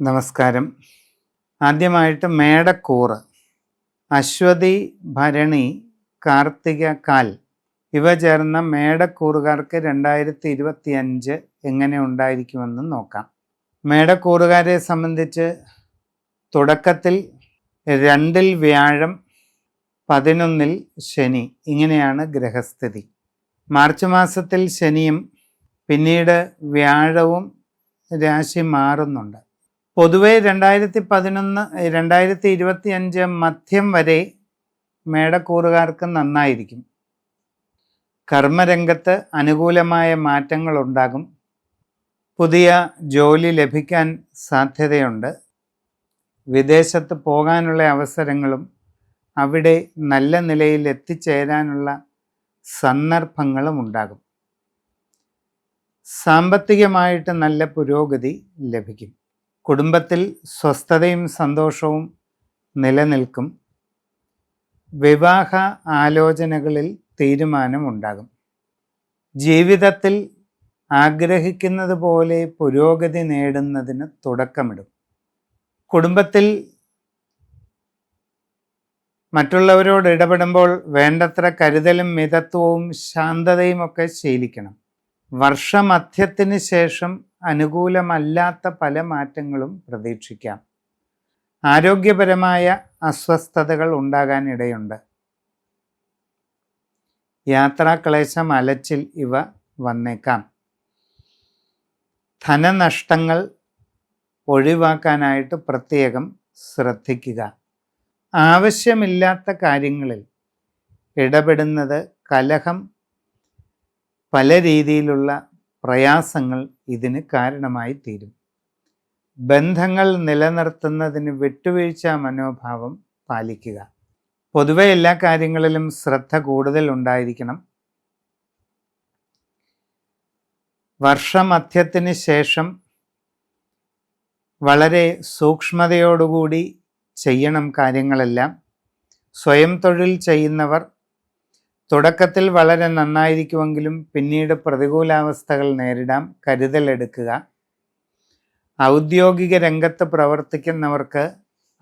നമസ്കാരം. ആദ്യമായിട്ട് മേടക്കൂറ് അശ്വതി ഭരണി കാർത്തിക കാൽ ഇവ ചേർന്ന മേടക്കൂറുകാർക്ക് രണ്ടായിരത്തി ഇരുപത്തി അഞ്ച് എങ്ങനെ ഉണ്ടായിരിക്കുമെന്ന് നോക്കാം. മേടക്കൂറുകാരെ സംബന്ധിച്ച് തുടക്കത്തിൽ രണ്ടിൽ വ്യാഴം പതിനൊന്നിൽ ശനി ഇങ്ങനെയാണ് ഗ്രഹസ്ഥിതി. മാർച്ച് മാസത്തിൽ ശനിയും പിന്നീട് വ്യാഴവും രാശി മാറുന്നുണ്ട്. പൊതുവെ രണ്ടായിരത്തി പതിനൊന്ന് രണ്ടായിരത്തി ഇരുപത്തി അഞ്ച് മധ്യം വരെ മേടക്കൂറുകാർക്ക് നന്നായിരിക്കും. കർമ്മരംഗത്ത് അനുകൂലമായ മാറ്റങ്ങൾ ഉണ്ടാകും പുതിയ ജോലി ലഭിക്കാൻ സാധ്യതയുണ്ട്. വിദേശത്ത് പോകാനുള്ള അവസരങ്ങളും അവിടെ നല്ല നിലയിൽ എത്തിച്ചേരാനുള്ള സന്ദർഭങ്ങളും ഉണ്ടാകും. സാമ്പത്തികമായിട്ട് നല്ല പുരോഗതി ലഭിക്കും. കുടുംബത്തിൽ സ്വസ്ഥതയും സന്തോഷവും നിലനിൽക്കും. വിവാഹ ആലോചനകളിൽ തീരുമാനമുണ്ടാകും ജീവിതത്തിൽ ആഗ്രഹിക്കുന്നത് പോലെ പുരോഗതി നേടുന്നതിന് തുടക്കമിടും. കുടുംബത്തിൽ മറ്റുള്ളവരോട് ഇടപെടുമ്പോൾ വേണ്ടത്ര കരുതലും മിതത്വവും ശാന്തതയും ഒക്കെ ശീലിക്കണം. വർഷമധ്യത്തിന് ശേഷം അനുകൂലമല്ലാത്ത പല മാറ്റങ്ങളും പ്രതീക്ഷിക്കാം. ആരോഗ്യപരമായ അസ്വസ്ഥതകൾ ഉണ്ടാകാനിടയുണ്ട്. യാത്രാക്ലേശം അലച്ചിൽ ഇവ വന്നേക്കാം. ധനനഷ്ടങ്ങൾ ഒഴിവാക്കാനായിട്ട് പ്രത്യേകം ശ്രദ്ധിക്കുക. ആവശ്യമില്ലാത്ത കാര്യങ്ങളിൽ ഇടപെടുന്നത് കലഹം പല രീതിയിലുള്ള പ്രയാസങ്ങൾ ഇതിന് കാരണമായി തീരും. ബന്ധങ്ങൾ നിലനിർത്തുന്നതിന് വിട്ടുവീഴ്ച മനോഭാവം പാലിക്കുക. പൊതുവെ എല്ലാ കാര്യങ്ങളിലും ശ്രദ്ധ കൂടുതൽ ഉണ്ടായിരിക്കണം. വർഷമധ്യത്തിന് ശേഷം വളരെ സൂക്ഷ്മതയോടുകൂടി ചെയ്യണം കാര്യങ്ങളെല്ലാം. സ്വയം തൊഴിൽ ചെയ്യുന്നവർ തുടക്കത്തിൽ വളരെ നന്നായിരിക്കുമെങ്കിലും പിന്നീട് പ്രതികൂലാവസ്ഥകൾ നേരിടാം കരുതലെടുക്കുക ഔദ്യോഗിക രംഗത്ത് പ്രവർത്തിക്കുന്നവർക്ക്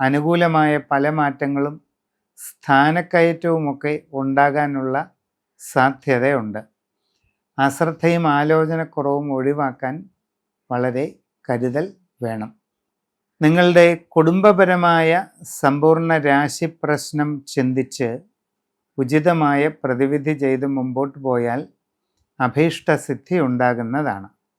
അനുകൂലമായ പല മാറ്റങ്ങളും സ്ഥാനക്കയറ്റവുമൊക്കെ ഉണ്ടാകാനുള്ള സാധ്യതയുണ്ട്. അശ്രദ്ധയും ആലോചനക്കുറവും ഒഴിവാക്കാൻ വളരെ കരുതൽ വേണം. നിങ്ങളുടെ കുടുംബപരമായ സമ്പൂർണ രാശി പ്രശ്നം ചിന്തിച്ച് ഉചിതമായ പ്രതിവിധി ചെയ്ത് മുമ്പോട്ട് പോയാൽ അഭീഷ്ടസിദ്ധി ഉണ്ടാകുന്നതാണ്.